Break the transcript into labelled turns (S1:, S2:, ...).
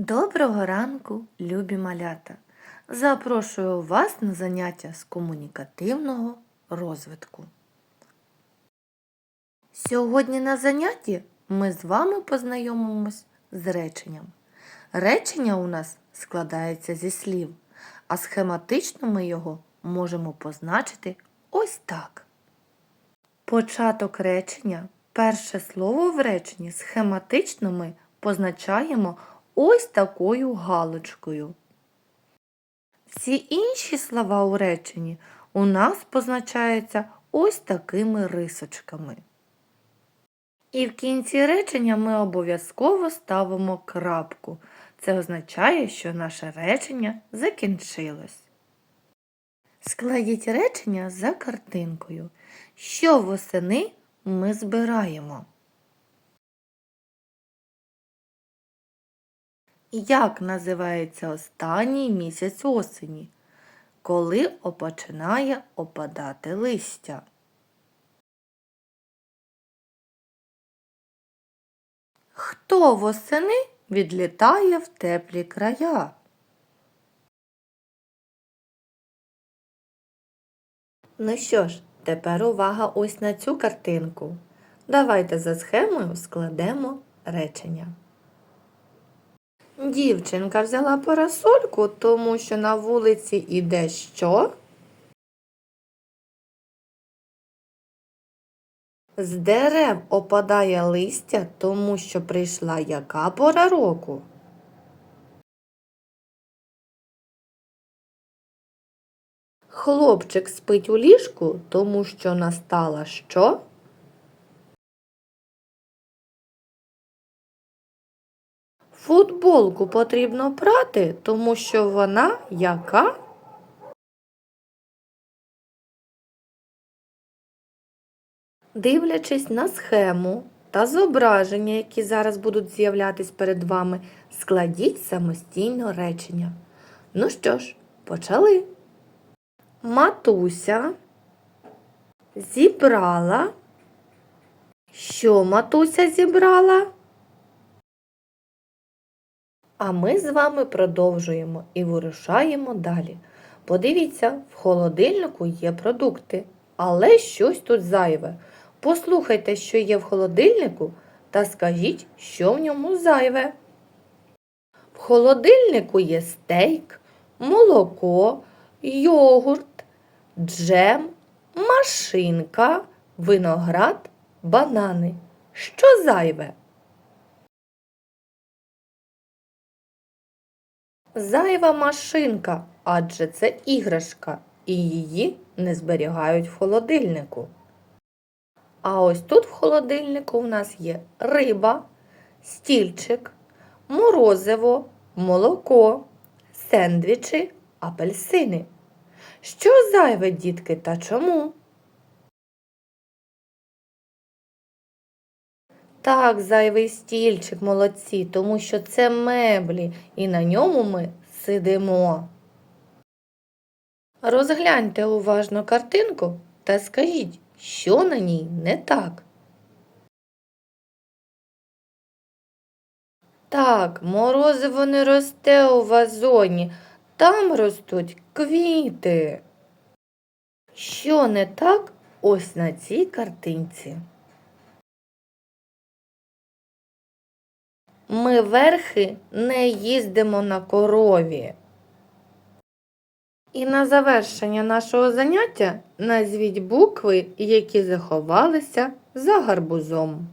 S1: Доброго ранку, любі малята! Запрошую вас на заняття з комунікативного розвитку. Сьогодні на занятті ми з вами познайомимось з реченням. Речення у нас складається зі слів, а схематично ми його можемо позначити ось так. Початок речення, перше слово в реченні схематично ми позначаємо ось такою галочкою. Всі інші слова у реченні у нас позначаються ось такими рисочками. І в кінці речення ми обов'язково ставимо крапку. Це означає, що наше речення закінчилось. Складіть речення за картинкою. Що восени ми збираємо? Як називається останній місяць осені, коли починає опадати листя? Хто восени відлітає в теплі края? Ну що ж, тепер увага ось на цю картинку. Давайте за схемою складемо речення. Дівчинка взяла парасольку, тому що на вулиці іде що? З дерев опадає листя, тому що прийшла яка пора року? Хлопчик спить у ліжку, тому що настала що? Футболку потрібно прати, тому що вона яка? Дивлячись на схему та зображення, які зараз будуть з'являтись перед вами, складіть самостійно речення. Ну що ж, почали. Матуся зібрала. Що матуся зібрала? А ми з вами продовжуємо і вирушаємо далі. Подивіться, в холодильнику є продукти, але щось тут зайве. Послухайте, що є в холодильнику, та скажіть, що в ньому зайве. В холодильнику є стейк, молоко, йогурт, джем, машинка, виноград, банани. Що зайве? Зайва машинка, адже це іграшка, і її не зберігають в холодильнику. А ось тут в холодильнику у нас є риба, стільчик, морозиво, молоко, сендвічі, апельсини. Що зайве, дітки, та чому? Так, зайвий стільчик молодці, тому що це меблі, і на ньому ми сидимо. Розгляньте уважно картинку та скажіть, що на ній не так. Так, морозиво не росте у вазоні, там ростуть квіти. Що не так ось на цій картинці? Ми верхи не їздимо на корові. І на завершення нашого заняття назвіть букви, які заховалися за гарбузом.